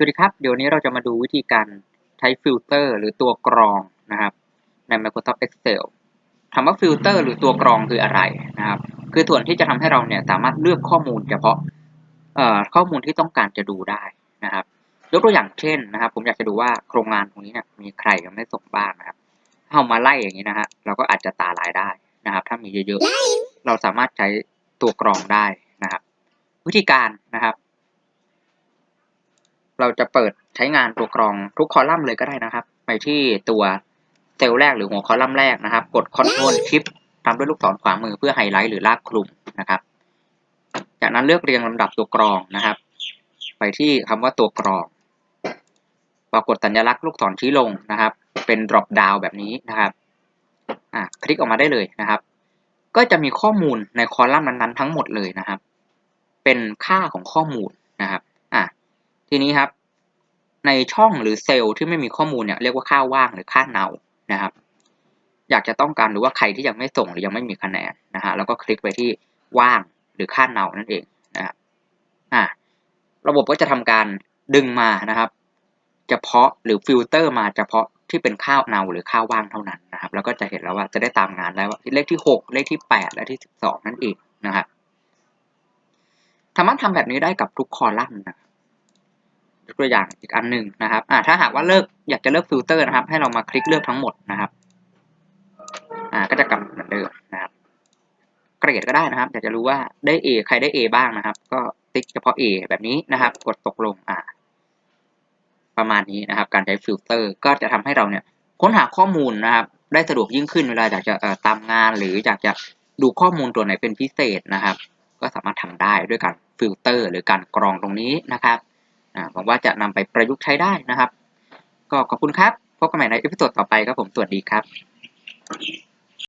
สวัสดีครับ เดี๋ยวนี้เราจะมาดูวิธีการใช้ฟิลเตอร์หรือตัวกรองนะครับ ใน Microsoft Excel คำว่าฟิลเตอร์หรือตัวกรองคืออะไรนะครับ คือส่วนที่จะทำให้เราเนี่ยสามารถเลือกข้อมูลเฉพาะข้อมูลที่ต้องการจะดูได้นะครับ ยกตัวอย่างเช่นนะครับ ผมอยากจะดูว่าโครงงานตรงนี้เนี่ยมีใครยังไม่ส่งบ้างนะครับถ้าเอามาไล่อย่างนี้นะฮะเราก็อาจจะตาลายได้นะครับ ถ้ามีเยอะๆเราสามารถใช้ตัวกรองได้นะครับ วิธีการนะครับ เราจะเปิดใช้งานตัวกรองทุกคอลัมน์เลยก็ได้นะครับ ไปที่ตัวเซลล์แรกหรือหัวคอลัมน์แรกนะครับ กด Ctrl Shift ตามด้วยลูกศรขวามือเพื่อไฮไลท์หรือลากคลุมนะครับ จากนั้นเลือกเรียงลำดับตัวกรองนะครับ ไปที่คำว่าตัวกรอง ปรากฏสัญลักษณ์ลูกศรชี้ลงนะครับ เป็น drop down แบบนี้นะครับอ่าคลิกออกมาได้เลยนะครับ ก็จะมีข้อมูลในคอลัมน์นั้นๆทั้งหมดเลยนะครับ เป็นค่าของข้อมูลนะครับอะ ทีนี้ครับ ในช่องหรือเซลล์ที่ไม่มีข้อมูลเนี่ยเรียกว่าค่าว่างหรือค่าเนานะครับ อยากจะต้องการหรือว่าใครที่ยังไม่ส่งหรือยังไม่มีคะแนนนะฮะแล้วก็คลิกไปที่ว่างหรือค่าเนานั่นเองนะครับอะระบบก็จะทำการดึงมานะครับเฉพาะหรือฟิลเตอร์มาเฉพาะที่เป็นค่าเนาหรือค่าว่างเท่านั้นนะครับ แล้วก็จะเห็นแล้วว่าจะได้ตามงานได้ว่าเลขที่หกเลขที่แปดและที่สิบสองนั่นเองนะครับสามารถทำแบบนี้ได้กับทุกคอลัมน์นะครับ ยกตัวอย่างอีกอันหนึ่งนะครับอ่าถ้าหากว่าเลิกอยากจะเลิกฟิลเตอร์นะครับ ให้เรามาคลิกเลือกทั้งหมดนะครับอ่าก็จะกลับเหมือนเดิมนะครับเกรดก็ได้นะครับอยากจะรู้ว่าได้ A ใครได้ A บ้างนะครับ ก็ติ๊กเฉพาะ A แบบนี้นะครับ กดตกลงอ่าประมาณนี้นะครับ การใช้ฟิลเตอร์ก็จะทำให้เราเนี่ยค้นหาข้อมูลนะครับ ได้สะดวกยิ่งขึ้นเวลาอยากจะตามงาน หรืออยากจะดูข้อมูลตัวไหนเป็นพิเศษนะครับ ก็สามารถทำได้ด้วยการฟิลเตอร์หรือการกรองตรงนี้นะครับ หวังว่าจะนำไปประยุกต์ใช้ได้นะครับ ก็ขอบคุณครับ พบกันใหม่ในอีพิโซดต่อไปครับผม สวัสดีครับ